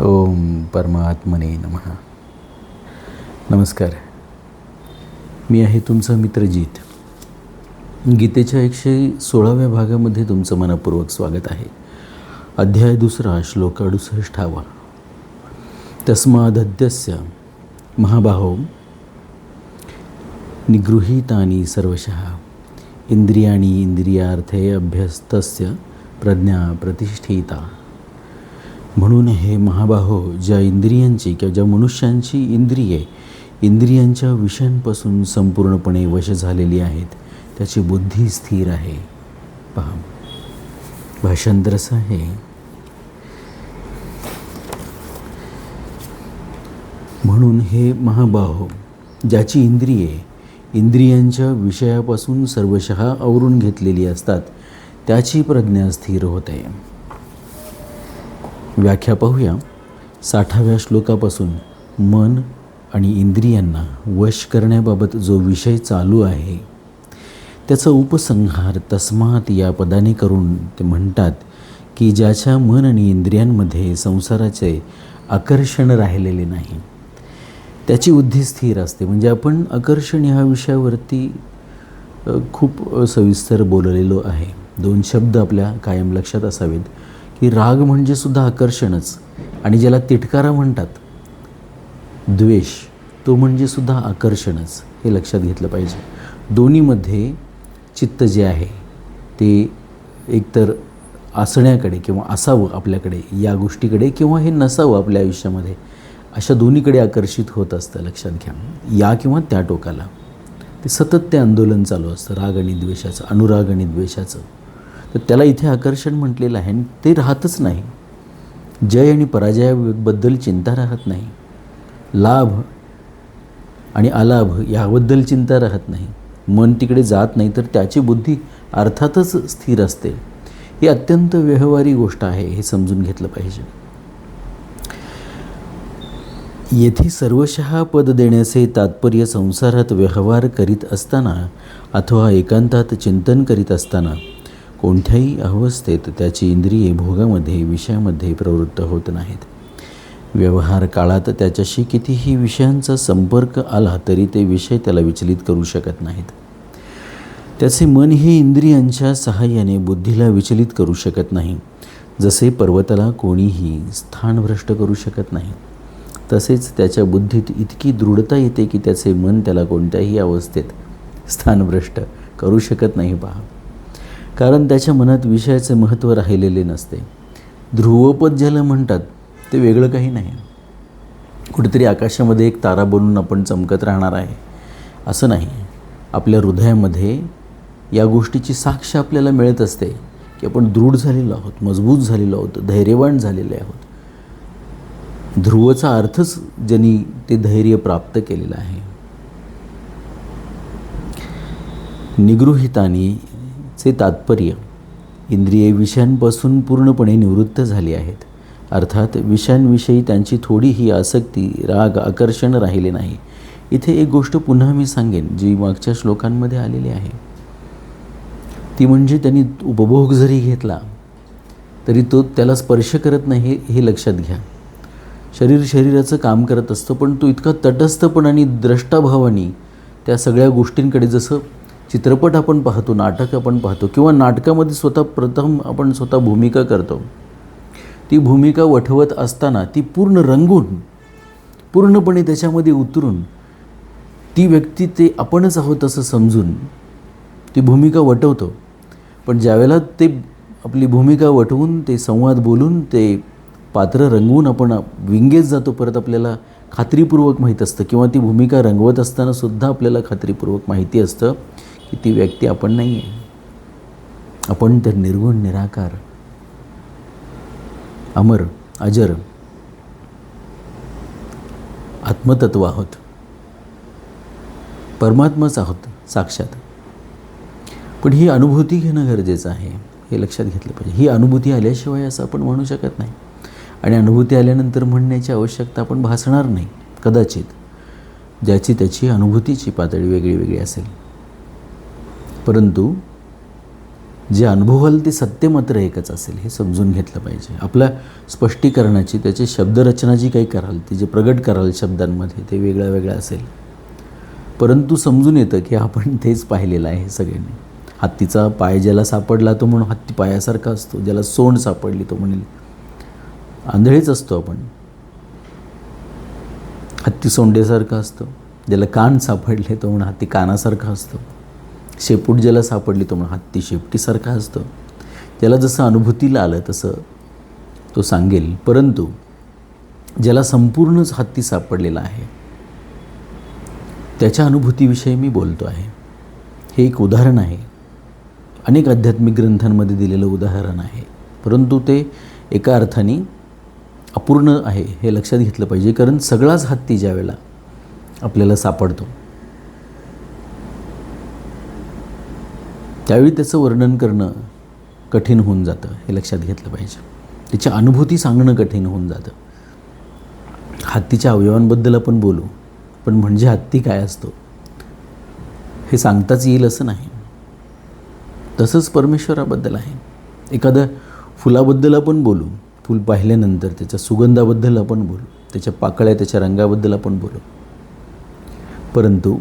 ओम परमात्मने नमः. नमस्कार. मी आहे तुमचा मित्रजीत गीतेच्या एकशे सोळाव्या भागामध्ये तुमचं मनपूर्वक स्वागत आहे. अध्याय दुसरा श्लोक अडुसष्टावा तस्मादद्यस्य महाबाहो निगृहीतानि सर्वशः. इंद्रियाणी इंद्रियार्थे अभ्यस्तस्य प्रज्ञा प्रतिष्ठिता. म्हणून हे महाबाहो ज्या इंद्रियांची किंवा ज्या मनुष्यांची इंद्रिये इंद्रियांच्या विषयांपासून संपूर्णपणे वश झालेली आहेत त्याची बुद्धी स्थिर आहे. पहा. भाषांतर असं आहे. म्हणून हे महाबाहो ज्याची इंद्रिये इंद्रियांच्या विषयापासून सर्वशः आवरून घेतलेली असतात त्याची प्रज्ञा स्थिर होते. व्याख्या पाहूया. साठाव्या श्लोकापासून मन आणि इंद्रियांना वश करण्याबाबत जो विषय चालू आहे त्याचा उपसंहार तस्मात या पदाने करून ते म्हणतात की ज्याच्या मन आणि इंद्रियांमध्ये संसाराचे आकर्षण राहिलेले नाही. त्याची बुद्धी स्थिर असते. म्हणजे आपण आकर्षण ह्या विषयावरती खूप सविस्तर बोललेलो आहे. दोन शब्द आपल्या कायम लक्षात असावेत. की राग म्हणजे सुद्धा आकर्षणच. आणि ज्याला तिटकारा म्हणतात द्वेष तो म्हणजे सुद्धा आकर्षणच. हे लक्षात घेतलं पाहिजे. दोन्हीमध्ये चित्त जे आहे ते एकतर असण्याकडे किंवा असावं आपल्याकडे या गोष्टीकडे किंवा हे नसावं आपल्या आयुष्यामध्ये अशा दोन्हीकडे आकर्षित होत असतं. लक्षात घ्या. या किंवा त्या टोकाला. ते सतत ते आंदोलन चालू असतं. राग आणि द्वेषाचं अनुराग आणि द्वेषाचं. तर त्याला इथे आकर्षण म्हटलेलं आहे आणि ते राहतच नाही. जय आणि पराजयाबद्दल चिंता राहत नाही. लाभ आणि अलाभ याबद्दल चिंता राहत नाही. मन तिकडे जात नाही तर त्याची बुद्धी अर्थातच स्थिर असते. ही अत्यंत व्यवहारी गोष्ट आहे हे समजून घेतलं पाहिजे. येथे सर्वशः पद देण्याचे तात्पर्य संसारात व्यवहार करीत असताना अथवा एकांतात चिंतन करीत असताना कोणत्याही अवस्थेत त्याची इंद्रिये भोगामध्ये विषयामध्ये प्रवृत्त होत नाहीत. व्यवहार काळात त्याच्याशी कितीही विषयांचा संपर्क आला तरी ते विषय त्याला विचलित करू शकत नाहीत. त्याचे मन हे इंद्रियांच्या सहाय्याने बुद्धीला विचलित करू शकत नाही. जसे पर्वताला कोणीही स्थानभ्रष्ट करू शकत नाही तसेच त्याच्या बुद्धीत इतकी दृढता येते की त्याचे मन त्याला कोणत्याही अवस्थेत स्थानभ्रष्ट करू शकत नाही पहा. कारण त्याच्या मनात विषयाचे महत्त्व राहिलेले नसते. ध्रुवपद ज्याला म्हणतात ते वेगळं काही नाही. कुठेतरी आकाशामध्ये एक तारा बनून आपण चमकत राहणार आहे. असं नाही. आपल्या हृदयामध्ये या गोष्टीची साक्ष आपल्याला मिळत असते की आपण दृढ झालेलो आहोत मजबूत झालेलो आहोत धैर्यवान झालेले आहोत. ध्रुवचा अर्थच ज्यांनी ते धैर्य प्राप्त केलेलं आहे. निगृहितानी चे तात्पर्य इंद्रिये विषयांपासून पूर्णपणे निवृत्त झाली आहेत. अर्थात विषयांविषयी त्यांची थोडीही आसक्ती राग आकर्षण राहिले नाही. इथे एक गोष्ट पुन्हा मी सांगेन जी मागच्या श्लोकांमध्ये आलेली आहे. ती म्हणजे त्यांनी उपभोग जरी घेतला तरी तो त्याला स्पर्श करत नाही हे हे लक्षात घ्या. शरीर शरीराचं काम करत असतं पण तो इतका तटस्थपणाने द्रष्टाभावाने त्या सगळ्या गोष्टींकडे जसं चित्रपट आपण पाहतो नाटक आपण पाहतो किंवा नाटकामध्ये स्वतः प्रथम आपण स्वतः भूमिका करतो. ती भूमिका वठवत असताना ती पूर्ण रंगून पूर्णपणे त्याच्यामध्ये उतरून ती व्यक्ती ते आपणच आहोत असं समजून ती भूमिका वटवतो पण ज्यावेळेला ते आपली भूमिका वटवून ते संवाद बोलून ते पात्र रंगवून आपण विंगेत जातो परत आपल्याला खात्रीपूर्वक माहीत असतं किंवा ती भूमिका रंगवत असताना सुद्धा आपल्याला खात्रीपूर्वक माहिती असतं. की ती व्यक्ती आपण नाही आहे आपण तर निर्गुण निराकार. अमर अजर आत्मतत्व आहोत. परमात्माच आहोत साक्षात. पण ही अनुभूती घेणं गरजेचं आहे हे लक्षात घेतलं पाहिजे. ही अनुभूती आल्याशिवाय असं आपण म्हणू शकत नाही. आणि अनुभूती आल्यानंतर म्हणण्याची आवश्यकता आपण भासणार नाही कदाचित. ज्याची त्याची अनुभूतीची पातळी वेगळी वेगळी असेल. परंतु जे अनुभवाल ते सत्य मात्र एकच असेल हे समजून घेतलं पाहिजे. आपल्या स्पष्टीकरणाची त्याची शब्दरचना जी काही कराल ती जे प्रगट कराल शब्दांमध्ये ते वेगळं वेगळं असेल. परंतु समजून येतं की आपण तेच पाहिलेलं आहे सगळ्यांनी. हत्तीचा पाय ज्याला सापडला तो म्हणून हत्ती पायासारखा असतो ज्याला सोंड सापडली तो म्हणेल. आंधळेच असतो आपण. हत्ती सोंडेसारखा असतो ज्याला कान सापडले तो म्हणून हत्ती कानासारखा असतो. शेपूट ज्याला सापडली तो म्हणून हत्ती शेपटीसारखा असतो त्याला जसं अनुभूतीला आलं तसं तो सांगेल. परंतु ज्याला संपूर्णच हत्ती सापडलेला आहे त्याच्या अनुभूतीविषयी मी बोलतो आहे. हे एक उदाहरण आहे. अनेक आध्यात्मिक ग्रंथांमध्ये दिलेलं उदाहरण आहे. परंतु ते एका अर्थाने अपूर्ण आहे हे लक्षात घेतलं पाहिजे. कारण सगळाच हत्ती ज्यावेळेला आपल्याला सापडतो त्यावेळी त्याचं वर्णन करणं कठीण होऊन जातं हे लक्षात घेतलं पाहिजे. त्याची अनुभूती सांगणं कठीण होऊन जातं. हत्तीच्या अवयवांबद्दल आपण बोलू पण म्हणजे हत्ती काय असतो? हे सांगताच येईल असं नाही. तसंच परमेश्वराबद्दल आहे. एखाद्या फुलाबद्दल आपण बोलू फूल पाहिल्यानंतर त्याच्या सुगंधाबद्दल आपण बोलू त्याच्या पाकळ्या त्याच्या रंगाबद्दल आपण बोलू. परंतु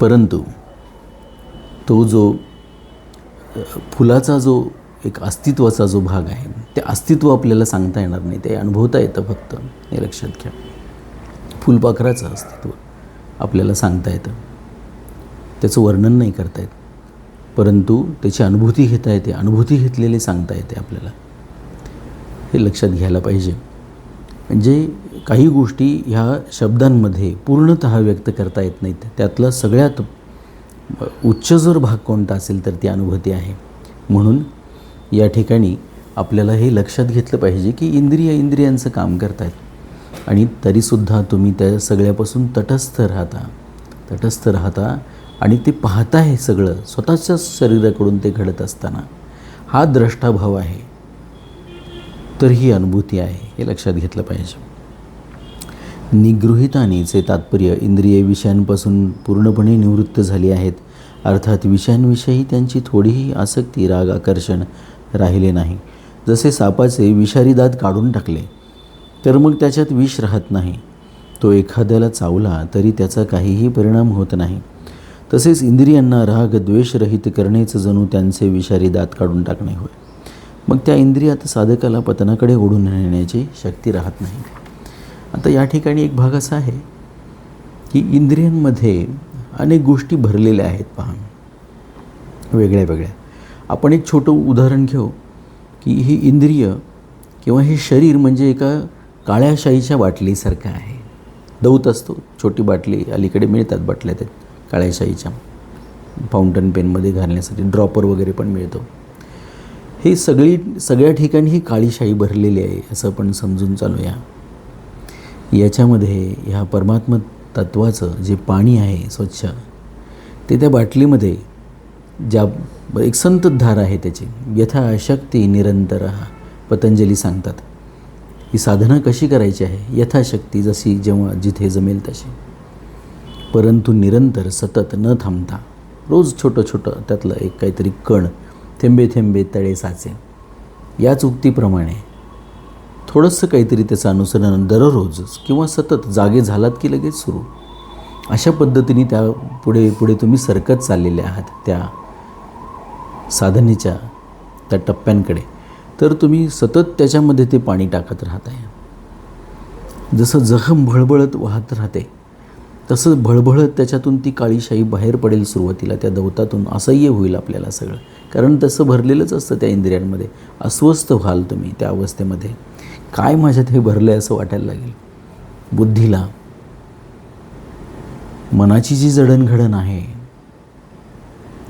परंतु तो जो फुलाचा जो एक अस्तित्वाचा जो भाग आहे ते अस्तित्व आपल्याला सांगता येणार नाही ते अनुभवता येतं फक्त. हे लक्षात घ्या. फुलपाखराचं अस्तित्व आपल्याला सांगता येतं. त्याचं वर्णन नाही करता येत. परंतु त्याची अनुभूती घेता येते अनुभूती घेतलेली सांगता येते आपल्याला. हे लक्षात घ्यायला पाहिजे. म्हणजे काही गोष्टी ह्या शब्दांमध्ये पूर्णत व्यक्त करता येत नाहीत. त्यातला सगळ्यात उच्च जर भाग कोणता असेल तर ती अनुभूती आहे. म्हणून या ठिकाणी आपल्याला हे लक्षात घेतलं पाहिजे की इंद्रिय इंद्रियांचं काम करतायत. आणि तरीसुद्धा तुम्ही त्या सगळ्यापासून तटस्थ राहता. तटस्थ राहता आणि ते पाहता हे सगळं. स्वतःच्याच शरीराकडून ते घडत असताना. हा द्रष्टाभाव आहे. तर ही अनुभूती आहे हे लक्षात घेतलं पाहिजे. निगृहितानीचे तात्पर्य इंद्रिय विषयांपासून पूर्णपणे निवृत्त झाली आहेत. अर्थात विषयांविषयी त्यांची थोडीही आसक्ती राग आकर्षण राहिले नाही. जसे सापाचे विषारी दात काढून टाकले तर मग त्याच्यात विष राहत नाही. तो एखाद्याला चावला तरी त्याचा काहीही परिणाम होत नाही. तसेच इंद्रियांना राग द्वेषरहित करणेच जणू त्यांचे विषारी दात काढून टाकणे होय. मग त्या इंद्रियात साधकाला पतनाकडे ओढून नेण्याची शक्ती राहत नाही. आता या ठिकाणी एक भाग असा आहे की इंद्रियांमध्ये अनेक गोष्टी भरलेल्या आहेत पहा. वेगळ्या वेगळ्या. आपण एक छोटं उदाहरण घेऊ की ही इंद्रिय किंवा हे शरीर म्हणजे एका काळ्या शाईच्या बाटलीसारखं आहे. दौत असतो छोटी बाटली अलीकडे मिळतात बाटल्या त्या काळ्या शाईच्या फाउंटन पेनमध्ये घालण्यासाठी ड्रॉपर वगैरे पण मिळतो. हे सगळी सगळ्या ठिकाणी ही काळीशाही भरलेली आहे असं आपण समजून चालूया. याच्यामध्ये ह्या परमात्म तत्वाचं जे पाणी आहे स्वच्छ ते त्या बाटलीमध्ये ज्या एक संततधार आहे त्याची यथाशक्ती निरंतर पतंजली सांगतात. ही साधना कशी करायची आहे? यथाशक्ती जशी जेव्हा जिथे जमेल तशी. परंतु निरंतर सतत न थांबता रोज छोटं छोटं त्यातलं एक काहीतरी कण थेंबे थेंबे तळे साचे. याच उक्तीप्रमाणे थोडंसं काहीतरी त्याचं अनुसरण दररोजच किंवा सतत जागे झालात की लगेच सुरू? अशा पद्धतीने त्या पुढे पुढे तुम्ही सरकत चाललेले आहात त्या साधनेच्या त्या टप्प्यांकडे. तर तुम्ही सतत त्याच्यामध्ये ते पाणी टाकत राहत आहे जसं जखम भळबळत वाहत राहते तसं भळभळत त्याच्यातून ती काळीशाही बाहेर पडेल सुरुवातीला त्या दौतातून असह्य होईल आपल्याला सगळं. कारण तसं भरलेलंच असतं त्या इंद्रियांमध्ये. अस्वस्थ व्हाल तुम्ही त्या अवस्थेमध्ये. काय माझ्यात हे भरलं आहे असं वाटायला लागेल? बुद्धीला. मनाची जी जडणघडण आहे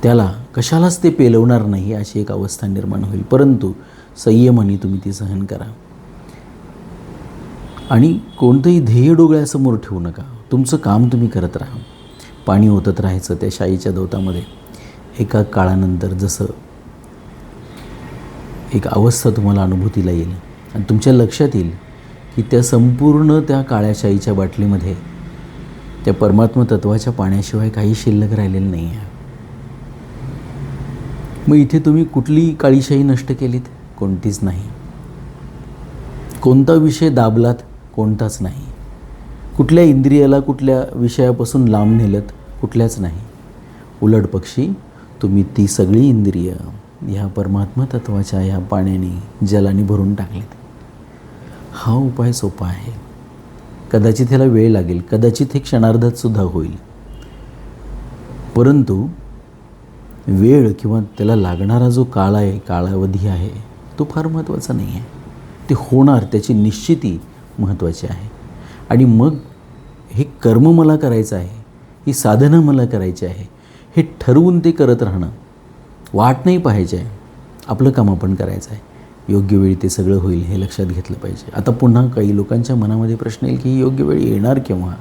त्याला कशालाच ते पेलवणार नाही अशी एक अवस्था निर्माण होईल. परंतु संयमाने तुम्ही ती सहन करा. आणि कोणतंही ध्येय डोळ्यासमोर ठेवू नका. तुमचं काम तुम्ही करत राहा. पाणी ओतत राहायचं त्या शाईच्या दौतामध्ये. एका काळानंतर जसं एक अवस्था तुम्हाला अनुभूतीला येईल आणि तुमच्या लक्षात येईल की त्या संपूर्ण त्या काळ्या शाईच्या बाटलीमध्ये त्या परमात्मा तत्वाच्या पाण्याशिवाय काही शिल्लक राहिलेलं नाही आहे. मग इथे तुम्ही कुठली काळीशाही नष्ट केलीत? कोणतीच नाही. कोणता विषय दाबलात? कोणताच नाही. कुठल्या इंद्रियाला कुठल्या विषयापासून लांब नेलत कुठल्याच नाही. उलट पक्षी तुम्ही ती सगळी इंद्रिय ह्या परमात्मा तत्वाच्या ह्या पाण्याने जलाने भरून टाकलेत. हा उपाय सोपा आहे. कदाचित ह्याला वेळ लागेल कदाचित हे क्षणार्धात सुद्धा होईल. परंतु वेळ किंवा त्याला लागणारा जो काळ आहे कालावधी आहे तो फार महत्त्वाचा नाही आहे ते होणार त्याची निश्चिती महत्त्वाची आहे. आणि मग हे कर्म मला करायचं आहे ही साधनं मला करायची आहे हे ठरवून ते करत राहणं वाट नाही पाहिजे आहे. आपलं काम आपण करायचं आहे. योग्य वेळी ते सगळं होईल हे लक्षात घेतलं पाहिजे. आता पुन्हा काही लोकांच्या मनामध्ये प्रश्न येईल की ही योग्य वेळ येणार केव्हा?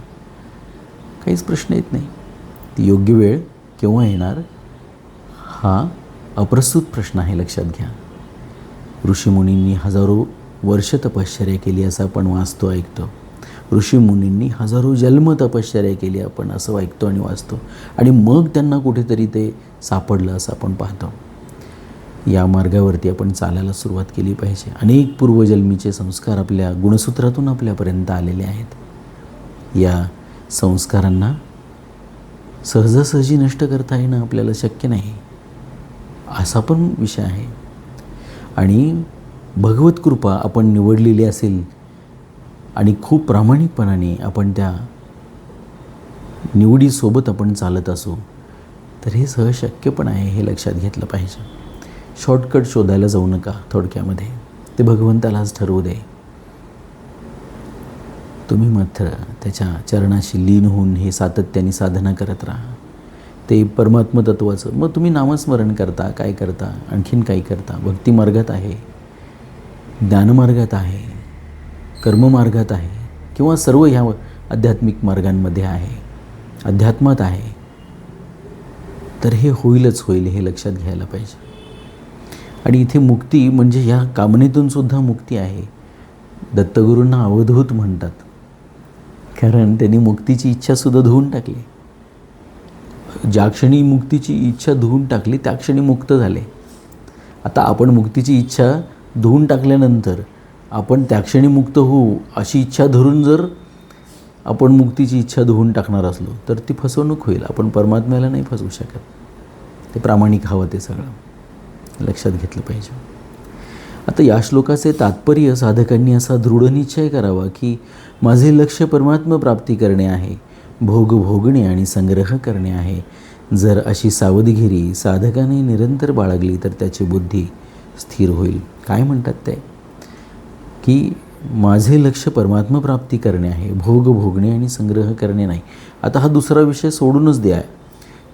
काहीच प्रश्न येत नाही. ती योग्य वेळ केव्हा येणार? हा अप्रस्तुत प्रश्न आहे लक्षात घ्या. ऋषीमुनींनी हजारो वर्ष तपश्चर्या केली असं आपण वाचतो ऐकतो. ऋषीमुनींनी हजारो जन्म तपश्चर्या केली आपण असं ऐकतो आणि वाचतो. आणि मग त्यांना कुठेतरी ते सापडलं असं आपण पाहतो. या मार्गावरती आपण चालायला सुरुवात केली पाहिजे. अनेक पूर्वजन्मीचे संस्कार आपल्या गुणसूत्रातून आपल्यापर्यंत आलेले आहेत. या संस्कारांना सहजासहजी नष्ट करता येणं आपल्याला शक्य नाही असा पण विषय आहे. आणि भगवत कृपा आपण निवडलेली असेल आणि खूप प्रामाणिकपणाने आपण त्या निवडीसोबत आपण चालत असू तर हे सहज शक्य पण आहे हे लक्षात घेतलं पाहिजे. शॉर्टकट शोधायला जाऊ नका थोडक्यामध्ये. ते भगवंतालाच ठरवू दे. तुम्ही मात्र त्याच्या चरणाशी लीन होऊन हे सातत्याने साधना करत राहा. ते परमात्म तत्वाचं मग तुम्ही नामस्मरण करता काय करता आणखीन काही करता? भक्तिमार्गात आहे. ज्ञानमार्गात आहे. कर्ममार्गात आहे किंवा सर्व ह्या आध्यात्मिक मार्गांमध्ये आहे अध्यात्मात आहे तर हे होईलच होईल हे लक्षात घ्यायला पाहिजे. आणि इथे मुक्ती म्हणजे ह्या कामनेतून सुद्धा मुक्ती आहे. दत्तगुरूंना अवधूत म्हणतात. कारण त्यांनी मुक्तीची इच्छासुद्धा धुवून टाकली. ज्या क्षणी मुक्तीची इच्छा धुवून टाकली त्या क्षणी मुक्त झाले. आता आपण मुक्तीची इच्छा धुवून टाकल्यानंतर आपण त्या क्षणी मुक्त होऊ अशी इच्छा धरून जर आपण मुक्तीची इच्छा धुवून टाकणार असलो तर ती फसवणूक होईल. आपण परमात्म्याला नाही फसवू शकत. ते प्रामाणिक हवं ते सगळं. लक्षात घेतलं पाहिजे. आता या श्लोकाचे तात्पर्य साधकांनी असा दृढ निश्चय करावा की माझे लक्ष परमात्म प्राप्ती करणे आहे भोग भोगणे आणि संग्रह करणे आहे. जर अशी सावधगिरी साधकाने निरंतर बाळगली तर त्याची बुद्धी स्थिर होईल. काय म्हणतात ते? की माझे लक्ष परमात्मप्राप्ती करणे आहे भोग भोगणे आणि संग्रह करणे नाही. आता हा दुसरा विषय सोडूनच द्या.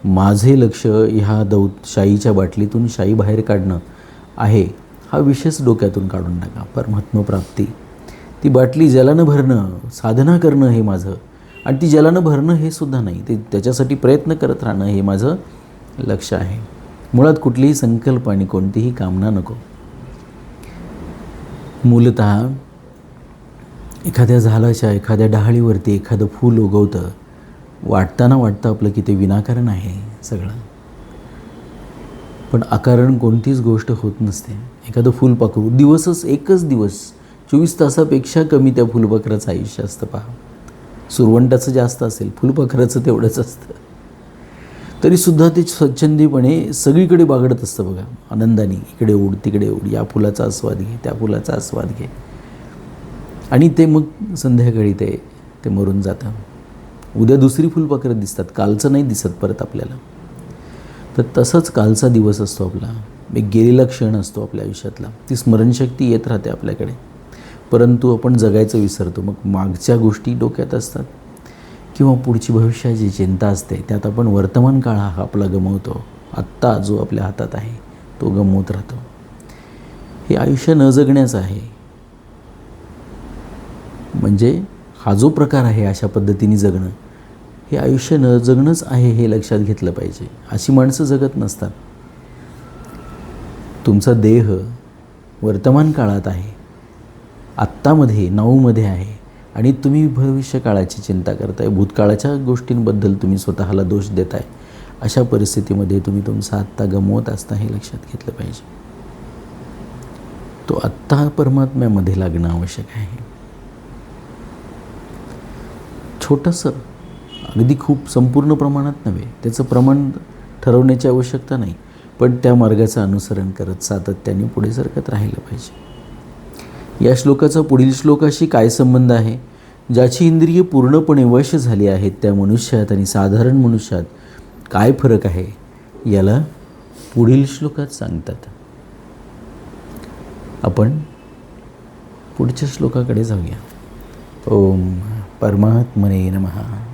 माझे लक्ष ह्या दौ शाईच्या बाटलीतून शाई बाहेर काढणं आहे हा विषयच डोक्यातून काढून टाका. परमात्मप्राप्ती ती बाटली जलानं भरणं साधना करणं हे माझं. आणि ती जलानं भरणं हे सुद्धा नाही. ते त्याच्यासाठी प्रयत्न करत राहणं हे माझं लक्ष आहे. मुळात कुठलीही संकल्प आणि कोणतीही कामना नको. मूलत एखाद्या झाडाच्या एखाद्या डहाळीवरती एखादं फूल उगवतं वाटताना वाटतं आपलं की ते विनाकारण आहे सगळं. पण अकारण कोणतीच गोष्ट होत नसते. एखादं फुलपाखरू दिवसच एकच दिवस चोवीस तासापेक्षा कमी त्या फुलपाखराचं आयुष्य असतं पहा. सुरवंटाचं जास्त असेल फुलपाखराचं तेवढंच असतं. तरीसुद्धा ते स्वच्छंदीपणे सगळीकडे बागडत असतं बघा. आनंदाने इकडे उड तिकडे उड या फुलाचा आस्वाद घे त्या फुलाचा आस्वाद घे. आणि ते मग संध्याकाळी ते ते मरून जातं. उद्या दुसरी फुलपाखरं दिसतात. कालचं नाही दिसत परत आपल्याला. तर तसंच कालचा दिवस असतो आपला. एक गेलेला क्षण असतो आपल्या आयुष्यातला. ती स्मरणशक्ती येत राहते आपल्याकडे. परंतु आपण जगायचं विसरतो. मग मागच्या गोष्टी डोक्यात असतात. किंवा पुढची भविष्याची चिंता असते त्यात आपण वर्तमान काळ हा आपला गमवतो. आत्ता जो आपल्या हातात आहे तो गमवत राहतो. हे आयुष्य न जगण्याचं आहे. म्हणजे हा जो प्रकार आहे अशा पद्धतीने जगणं हे आयुष्य न जगणंच आहे हे लक्षात घेतलं पाहिजे. अशी माणसं जगत नसतात. तुमचा देह वर्तमान काळात आहे. आत्तामध्ये नाऊमध्ये आहे. आणि तुम्ही भविष्य काळाची चिंता करताय भूतकाळाच्या गोष्टींबद्दल तुम्ही स्वतःला दोष देताय अशा परिस्थितीमध्ये तुम्ही तुमचा आत्ता गमवत असता हे लक्षात घेतलं पाहिजे. तो आत्ता परमात्म्यामध्ये लागणं आवश्यक आहे. छोटंसं अगदी खूप संपूर्ण प्रमाणात नव्हे त्याचं प्रमाण ठरवण्याची आवश्यकता नाही पण त्या मार्गाचं अनुसरण करत सातत्याने पुढे सरकत राहिलं पाहिजे. या श्लोकाचा पुढील श्लोकाशी काय संबंध आहे? ज्याची इंद्रिय पूर्णपणे वश झाली आहेत त्या मनुष्यात आणि साधारण मनुष्यात काय फरक आहे? याला पुढील श्लोकात सांगतात. आपण पुढच्या श्लोकाकडे जाऊया. ओम परमात्मने नमः.